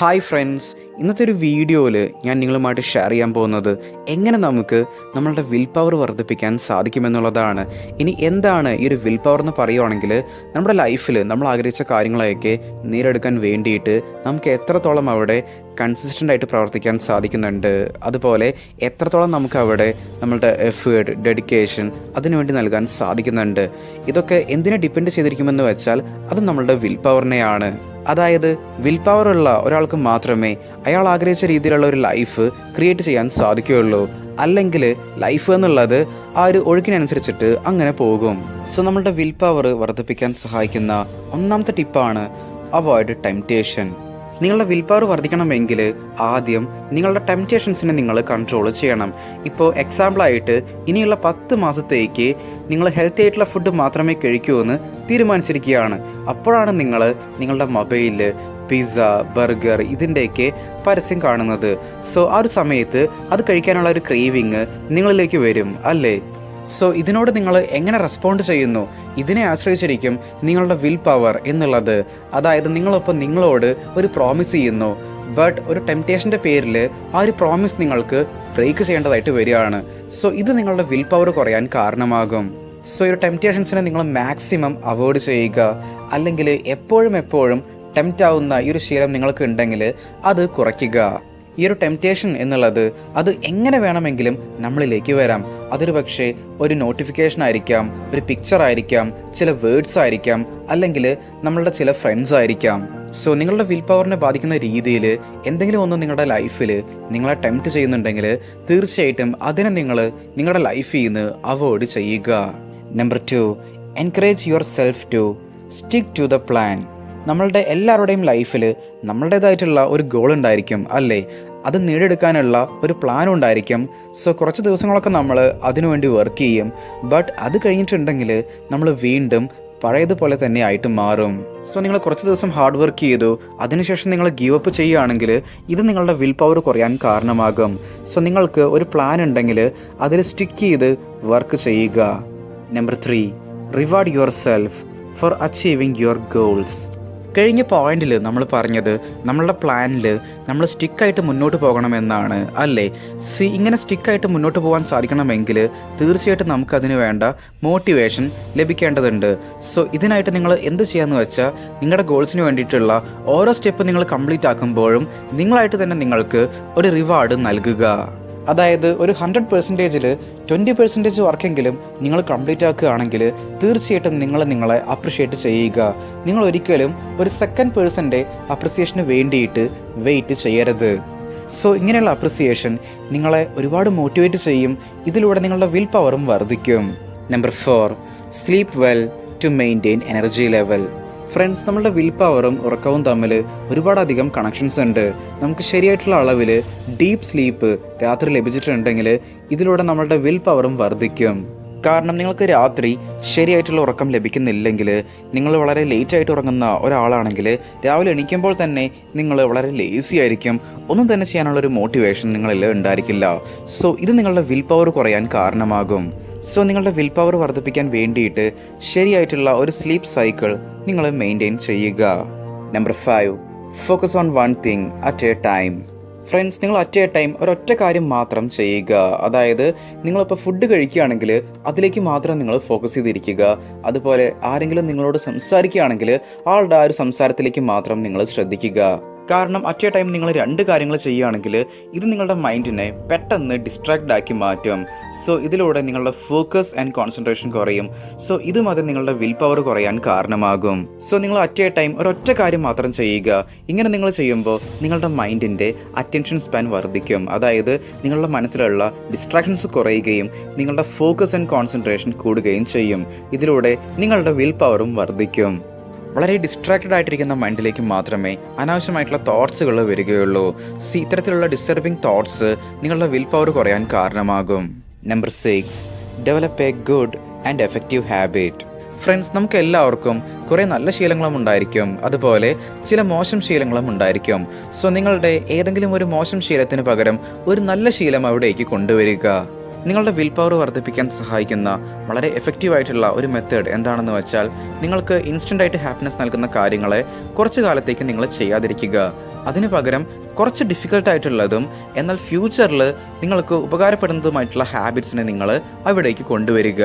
Hi friends ഇന്നത്തെ ഒരു വീഡിയോയിൽ ഞാൻ നിങ്ങളുമായിട്ട് ഷെയർ ചെയ്യാൻ പോകുന്നത് എങ്ങനെ നമുക്ക് നമ്മളുടെ വിൽ പവർ വർദ്ധിപ്പിക്കാൻ സാധിക്കുമെന്നുള്ളതാണ്. ഇനി എന്താണ് ഈ ഒരു വിൽ പവർ എന്ന് പറയുവാണെങ്കിൽ നമ്മുടെ ലൈഫിൽ നമ്മൾ ആഗ്രഹിച്ച കാര്യങ്ങളെയൊക്കെ നേരെടുക്കാൻ വേണ്ടിയിട്ട് നമുക്ക് എത്രത്തോളം അവിടെ കൺസിസ്റ്റന്റ് ആയിട്ട് പ്രവർത്തിക്കാൻ സാധിക്കുന്നുണ്ട്. അതുപോലെ എത്രത്തോളം നമുക്ക് അവിടെ നമ്മളുടെ എഫേർട്ട് ഡെഡിക്കേഷൻ അതിനുവേണ്ടി നൽകാൻ സാധിക്കുന്നുണ്ട്. ഇതൊക്കെ എന്തിനെ ഡിപ്പെൻഡ് ചെയ്തിരിക്കുമെന്ന് വെച്ചാൽ അത് നമ്മളുടെ വിൽ പവറിനെയാണ് അതായത് വിൽ പവറുള്ള ഒരാൾക്ക് മാത്രമേ അയാൾ ആഗ്രഹിച്ച രീതിയിലുള്ള ഒരു ലൈഫ് ക്രിയേറ്റ് ചെയ്യാൻ സാധിക്കുകയുള്ളൂ. അല്ലെങ്കിൽ ലൈഫ് എന്നുള്ളത് ആ ഒരു ഒഴുക്കിനനുസരിച്ചിട്ട് അങ്ങനെ പോകും. സോ നമ്മളുടെ വിൽ പവർ വർദ്ധിപ്പിക്കാൻ സഹായിക്കുന്ന ഒന്നാമത്തെ ടിപ്പാണ് അവോയ്ഡ് ടെംപ്റ്റേഷൻ നിങ്ങളുടെ വിൽ പവർ വർദ്ധിക്കണമെങ്കിൽ ആദ്യം നിങ്ങളുടെ ടെംറ്റേഷൻസിനെ നിങ്ങൾ കൺട്രോൾ ചെയ്യണം. ഇപ്പോൾ എക്സാമ്പിളായിട്ട് ഇനിയുള്ള പത്ത് മാസത്തേക്ക് നിങ്ങൾ ഹെൽത്തി ആയിട്ടുള്ള ഫുഡ് മാത്രമേ കഴിക്കൂ എന്ന് തീരുമാനിച്ചിരിക്കുകയാണ്. അപ്പോഴാണ് നിങ്ങൾ നിങ്ങളുടെ മൊബൈലിൽ പിസ്സ ബർഗർ ഇതിന്റെയൊക്കെ പരസ്യം കാണുന്നത്. സോ ആ ഒരു സമയത്ത് അത് കഴിക്കാനുള്ള ഒരു ക്രേവിങ് നിങ്ങളിലേക്ക് വരും അല്ലേ? സോ ഇതിനോട് നിങ്ങൾ എങ്ങനെ റെസ്പോണ്ട് ചെയ്യുന്നു? ഇതിനെ ആശ്രയിച്ചിരിക്കും നിങ്ങളുടെ വിൽ പവർ എന്നുള്ളത്. അതായത് നിങ്ങളിപ്പോൾ നിങ്ങളോട് ഒരു പ്രോമിസ് ചെയ്യുന്നു. ബട്ട് ഒരു ടെംപ്റ്റേഷന്റെ പേരിൽ ആ ഒരു പ്രോമിസ് നിങ്ങൾക്ക് ബ്രേക്ക് ചെയ്യേണ്ടതായിട്ട് വരികയാണ്. സോ ഇത് നിങ്ങളുടെ വിൽ പവർ കുറയാൻ കാരണമാകും. സോ ഒരു ടെംപ്റ്റേഷൻസിനെ നിങ്ങൾ മാക്സിമം അവോയ്ഡ് ചെയ്യുക. അല്ലെങ്കിൽ എപ്പോഴും എപ്പോഴും ടെംപ്റ്റ് ആവുന്ന ഈ ഒരു ശീലം നിങ്ങൾക്ക് ഉണ്ടെങ്കിൽ അത് കുറയ്ക്കുക. ഈ ഒരു ടെംപ്റ്റേഷൻ എന്നുള്ളത് അത് എങ്ങനെ വേണമെങ്കിലും നമ്മളിലേക്ക് വരാം. അതൊരു പക്ഷേ ഒരു നോട്ടിഫിക്കേഷൻ ആയിരിക്കാം ഒരു പിക്ചർ ആയിരിക്കാം ചില വേർഡ്സ് ആയിരിക്കാം അല്ലെങ്കിൽ നമ്മളുടെ ചില ഫ്രണ്ട്സ് ആയിരിക്കാം. സോ നിങ്ങളുടെ വിൽ പവറിനെ ബാധിക്കുന്ന രീതിയിൽ എന്തെങ്കിലും ഒന്ന് നിങ്ങളുടെ ലൈഫിൽ നിങ്ങളെ ടെംപ്റ്റ് ചെയ്യുന്നുണ്ടെങ്കിൽ തീർച്ചയായിട്ടും അതിനെ നിങ്ങൾ നിങ്ങളുടെ ലൈഫിൽ നിന്ന് അവോയ്ഡ് ചെയ്യുക. Number two encourage yourself to stick to the plan നമ്മളുടെ എല്ലാവരുടെയും ലൈഫിൽ നമ്മളുടേതായിട്ടുള്ള ഒരു ഗോൾ ഉണ്ടായിരിക്കും അല്ലേ? അത് നേടിയെടുക്കാനുള്ള ഒരു പ്ലാൻ ഉണ്ടായിരിക്കും. സോ കുറച്ച് ദിവസങ്ങളൊക്കെ നമ്മൾ അതിനുവേണ്ടി വർക്ക് ചെയ്യും. ബട്ട് അത് കഴിഞ്ഞിട്ടുണ്ടെങ്കിൽ നമ്മൾ വീണ്ടും പഴയതുപോലെ തന്നെ ആയിട്ട് മാറും. സോ നിങ്ങൾ കുറച്ച് ദിവസം ഹാർഡ് വർക്ക് ചെയ്തു അതിനുശേഷം നിങ്ങൾ ഗീവ് അപ്പ് ചെയ്യുകയാണെങ്കിൽ ഇത് നിങ്ങളുടെ വിൽ പവർ കുറയാൻ കാരണമാകും. സോ നിങ്ങൾക്ക് ഒരു പ്ലാൻ ഉണ്ടെങ്കിൽ അതിൽ സ്റ്റിക്ക് ചെയ്ത് വർക്ക് ചെയ്യുക. Number three reward yourself for achieving your goals കഴിഞ്ഞ പോയിന്റിൽ നമ്മൾ പറഞ്ഞത് നമ്മളുടെ പ്ലാനിൽ നമ്മൾ സ്റ്റിക്കായിട്ട് മുന്നോട്ട് പോകണമെന്നാണ് അല്ലേ? സി ഇങ്ങനെ സ്റ്റിക്കായിട്ട് മുന്നോട്ട് പോകാൻ സാധിക്കണമെങ്കിൽ തീർച്ചയായിട്ടും നമുക്കതിന് വേണ്ട മോട്ടിവേഷൻ ലഭിക്കേണ്ടതുണ്ട്. സോ ഇതിനായിട്ട് നിങ്ങൾ എന്ത് ചെയ്യാന്ന് വെച്ചാൽ നിങ്ങളുടെ ഗോൾസിന് വേണ്ടിയിട്ടുള്ള ഓരോ സ്റ്റെപ്പ് നിങ്ങൾ കംപ്ലീറ്റ് ആക്കുമ്പോഴും നിങ്ങളായിട്ട് തന്നെ നിങ്ങൾക്ക് ഒരു റിവാർഡ് നൽകുക. അതായത് ഒരു ഹൺഡ്രഡ് പെർസെന്റേജിൽ ട്വന്റി പെർസെന്റേജ് വർക്കെങ്കിലും നിങ്ങൾ കംപ്ലീറ്റ് ആക്കുകയാണെങ്കിൽ തീർച്ചയായിട്ടും നിങ്ങൾ നിങ്ങളെ അപ്രിഷ്യേറ്റ് ചെയ്യുക. നിങ്ങൾ ഒരിക്കലും ഒരു സെക്കൻഡ് പേഴ്സന്റെ അപ്രിസിയേഷന് വേണ്ടിയിട്ട് വെയിറ്റ് ചെയ്യരുത്. സോ ഇങ്ങനെയുള്ള അപ്രിസിയേഷൻ നിങ്ങളെ ഒരുപാട് മോട്ടിവേറ്റ് ചെയ്യും. ഇതിലൂടെ നിങ്ങളുടെ വിൽ പവറും വർദ്ധിക്കും. Number four sleep well to maintain energy level friends നമ്മളുടെ വിൽ പവറും ഉറക്കവും തമ്മിൽ ഒരുപാടധികം കണക്ഷൻസ് ഉണ്ട്. നമുക്ക് ശരിയായിട്ടുള്ള അളവിൽ ഡീപ്പ് സ്ലീപ്പ് രാത്രി ലഭിച്ചിട്ടുണ്ടെങ്കിൽ ഇതിലൂടെ നമ്മളുടെ വിൽ പവറും വർദ്ധിക്കും. കാരണം നിങ്ങൾക്ക് രാത്രി ശരിയായിട്ടുള്ള ഉറക്കം ലഭിക്കുന്നില്ലെങ്കിൽ നിങ്ങൾ വളരെ ലേറ്റ് ആയിട്ട് ഉറങ്ങുന്ന ഒരാളാണെങ്കിൽ രാവിലെ എണീക്കുമ്പോൾ തന്നെ നിങ്ങൾ വളരെ ലേസി ആയിരിക്കും. ഒന്നും തന്നെ ചെയ്യാനുള്ള ഒരു മോട്ടിവേഷൻ നിങ്ങളിൽ ഉണ്ടായിരിക്കില്ല. സോ ഇത് നിങ്ങളുടെ വിൽ പവർ കുറയാൻ കാരണമാകും. സോ നിങ്ങളുടെ വിൽ പവർ വർദ്ധിപ്പിക്കാൻ വേണ്ടിയിട്ട് ശരിയായിട്ടുള്ള ഒരു സ്ലീപ്പ് സൈക്കിൾ നിങ്ങൾ മെയിന്റെയിൻ ചെയ്യുക. Number five focus on one thing at a time friends നിങ്ങൾ അറ്റ് എ ടൈം ഒരൊറ്റ കാര്യം മാത്രം ചെയ്യുക. അതായത് നിങ്ങളിപ്പോൾ ഫുഡ് കഴിക്കുകയാണെങ്കിൽ അതിലേക്ക് മാത്രം നിങ്ങൾ ഫോക്കസ് ചെയ്തിരിക്കുക. അതുപോലെ ആരെങ്കിലും നിങ്ങളോട് സംസാരിക്കുകയാണെങ്കിൽ ആളുടെ ആ ഒരു സംസാരത്തിലേക്ക് മാത്രം നിങ്ങൾ ശ്രദ്ധിക്കുക. കാരണം അറ്റ് എ ടൈം നിങ്ങൾ രണ്ട് കാര്യങ്ങൾ ചെയ്യുകയാണെങ്കിൽ ഇത് നിങ്ങളുടെ മൈൻഡിനെ പെട്ടെന്ന് ഡിസ്ട്രാക്ട് ആക്കി മാറ്റും. സോ ഇതിലൂടെ നിങ്ങളുടെ ഫോക്കസ് ആൻഡ് കോൺസെൻട്രേഷൻ കുറയും. സോ ഇതും അത് നിങ്ങളുടെ വിൽ പവർ കുറയാൻ കാരണമാകും. സോ നിങ്ങൾ അറ്റ് എ ടൈം ഒരൊറ്റ കാര്യം മാത്രം ചെയ്യുക. ഇങ്ങനെ നിങ്ങൾ ചെയ്യുമ്പോൾ നിങ്ങളുടെ മൈൻഡിന്റെ അറ്റൻഷൻ സ്പാൻ വർദ്ധിക്കും. അതായത് നിങ്ങളുടെ മനസ്സിലുള്ള ഡിസ്ട്രാക്ഷൻസ് കുറയുകയും നിങ്ങളുടെ ഫോക്കസ് ആൻഡ് കോൺസെൻട്രേഷൻ കൂടുകയും ചെയ്യും. ഇതിലൂടെ നിങ്ങളുടെ വിൽ പവറും വർദ്ധിക്കും. വളരെ ഡിസ്ട്രാക്റ്റഡ് ആയിട്ടിരിക്കുന്ന മൈൻഡിലേക്ക് മാത്രമേ അനാവശ്യമായിട്ടുള്ള തോട്ട്സുകൾ വരികയുള്ളൂ. സി ഇത്തരത്തിലുള്ള ഡിസ്റ്റർബിംഗ് തോട്ട്സ് നിങ്ങളുടെ വിൽ പവർ കുറയാൻ കാരണമാകും. Number six develop a good and effective habit friends നമുക്ക് എല്ലാവർക്കും കുറേ നല്ല ശീലങ്ങളും ഉണ്ടായിരിക്കും. അതുപോലെ ചില മോശം ശീലങ്ങളും ഉണ്ടായിരിക്കും. സോ നിങ്ങളുടെ ഏതെങ്കിലും ഒരു മോശം ശീലത്തിന് പകരം ഒരു നല്ല ശീലം അവിടേക്ക് കൊണ്ടുവരിക. നിങ്ങളുടെ വിൽ പവർ വർദ്ധിപ്പിക്കാൻ സഹായിക്കുന്ന വളരെ എഫക്റ്റീവ് ആയിട്ടുള്ള ഒരു മെത്തേഡ് എന്താണെന്ന് വെച്ചാൽ നിങ്ങൾക്ക് ഇൻസ്റ്റന്റ് ആയിട്ട് ഹാപ്പിനെസ് നൽകുന്ന കാര്യങ്ങളെ കുറച്ച് കാലത്തേക്ക് നിങ്ങൾ ചെയ്യാതിരിക്കുക. അതിനു പകരം കുറച്ച് ഡിഫിക്കൽട്ടായിട്ടുള്ളതും എന്നാൽ ഫ്യൂച്ചറിൽ നിങ്ങൾക്ക് ഉപകാരപ്പെടുന്നതുമായിട്ടുള്ള ഹാബിറ്റ്സിനെ നിങ്ങൾ അവിടേക്ക് കൊണ്ടുവരിക.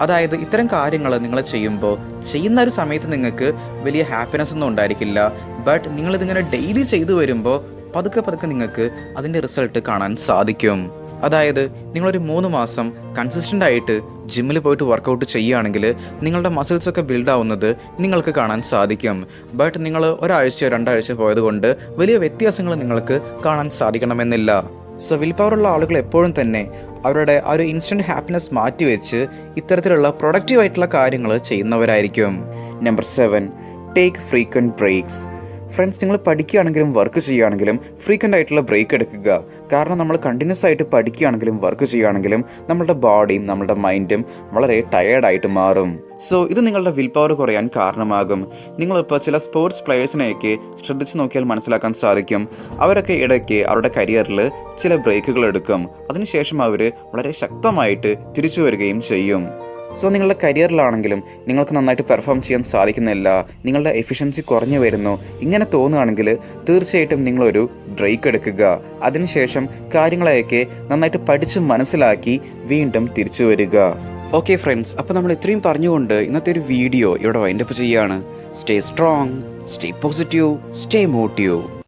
അതായത് ഇത്തരം കാര്യങ്ങൾ നിങ്ങൾ ചെയ്യുമ്പോൾ ചെയ്യുന്ന ഒരു സമയത്ത് നിങ്ങൾക്ക് വലിയ ഹാപ്പിനെസ് ഒന്നും ഉണ്ടായിരിക്കില്ല. ബട്ട് നിങ്ങളിതിങ്ങനെ ഡെയിലി ചെയ്തു വരുമ്പോൾ പതുക്കെ പതുക്കെ നിങ്ങൾക്ക് അതിന്റെ റിസൾട്ട് കാണാൻ സാധിക്കും. അതായത് നിങ്ങളൊരു മൂന്ന് മാസം കൺസിസ്റ്റന്റ് ആയിട്ട് ജിമ്മിൽ പോയിട്ട് വർക്കൗട്ട് ചെയ്യുകയാണെങ്കിൽ നിങ്ങളുടെ മസിൽസൊക്കെ ബിൽഡ് ആവുന്നത് നിങ്ങൾക്ക് കാണാൻ സാധിക്കും. ബട്ട് നിങ്ങൾ ഒരാഴ്ചയോ രണ്ടാഴ്ച പോയതുകൊണ്ട് വലിയ വ്യത്യാസങ്ങൾ നിങ്ങൾക്ക് കാണാൻ സാധിക്കണമെന്നില്ല. സോ വിൽ പവർ ഉള്ള ആളുകൾ എപ്പോഴും തന്നെ അവരുടെ ആ ഒരു ഇൻസ്റ്റന്റ് ഹാപ്പിനെസ് മാറ്റിവെച്ച് ഇത്തരത്തിലുള്ള പ്രൊഡക്റ്റീവ് ആയിട്ടുള്ള കാര്യങ്ങൾ ചെയ്യുന്നവരായിരിക്കും. Number seven take frequent breaks friends നിങ്ങൾ പഠിക്കുകയാണെങ്കിലും വർക്ക് ചെയ്യുകയാണെങ്കിലും ഫ്രീക്വന്റ് ആയിട്ടുള്ള ബ്രേക്ക് എടുക്കുക. കാരണം നമ്മൾ കണ്ടിന്യൂസ് ആയിട്ട് പഠിക്കുകയാണെങ്കിലും വർക്ക് ചെയ്യുകയാണെങ്കിലും നമ്മുടെ ബോഡിയും നമ്മുടെ മൈൻഡും വളരെ ടയേർഡായിട്ട് മാറും. സോ ഇത് നിങ്ങളുടെ വിൽ പവർ കുറയാൻ കാരണമാകും. നിങ്ങളിപ്പോൾ ചില സ്പോർട്സ് പ്ലെയേഴ്സിനെയൊക്കെ ശ്രദ്ധിച്ച് നോക്കിയാൽ മനസ്സിലാക്കാൻ സാധിക്കും. അവരൊക്കെ ഇടയ്ക്ക് അവരുടെ കരിയറിൽ ചില ബ്രേക്കുകൾ എടുക്കും. അതിനുശേഷം അവർ വളരെ ശക്തമായിട്ട് തിരിച്ചു വരികയും ചെയ്യും. സോ നിങ്ങളുടെ കരിയറിലാണെങ്കിലും നിങ്ങൾക്ക് നന്നായിട്ട് പെർഫോം ചെയ്യാൻ സാധിക്കുന്നില്ല നിങ്ങളുടെ എഫിഷ്യൻസി കുറഞ്ഞു വരുന്നു ഇങ്ങനെ തോന്നുകയാണെങ്കിൽ തീർച്ചയായിട്ടും നിങ്ങളൊരു ബ്രേക്ക് എടുക്കുക. അതിനുശേഷം കാര്യങ്ങളെയൊക്കെ നന്നായിട്ട് പഠിച്ച് മനസ്സിലാക്കി വീണ്ടും തിരിച്ചു വരിക. ഓക്കെ ഫ്രണ്ട്സ് അപ്പോൾ നമ്മൾ ഇത്രയും പറഞ്ഞുകൊണ്ട് ഇന്നത്തെ ഒരു വീഡിയോ ഇവിടെ വൈൻഡപ്പ് ചെയ്യുകയാണ്. Stay strong stay positive stay motive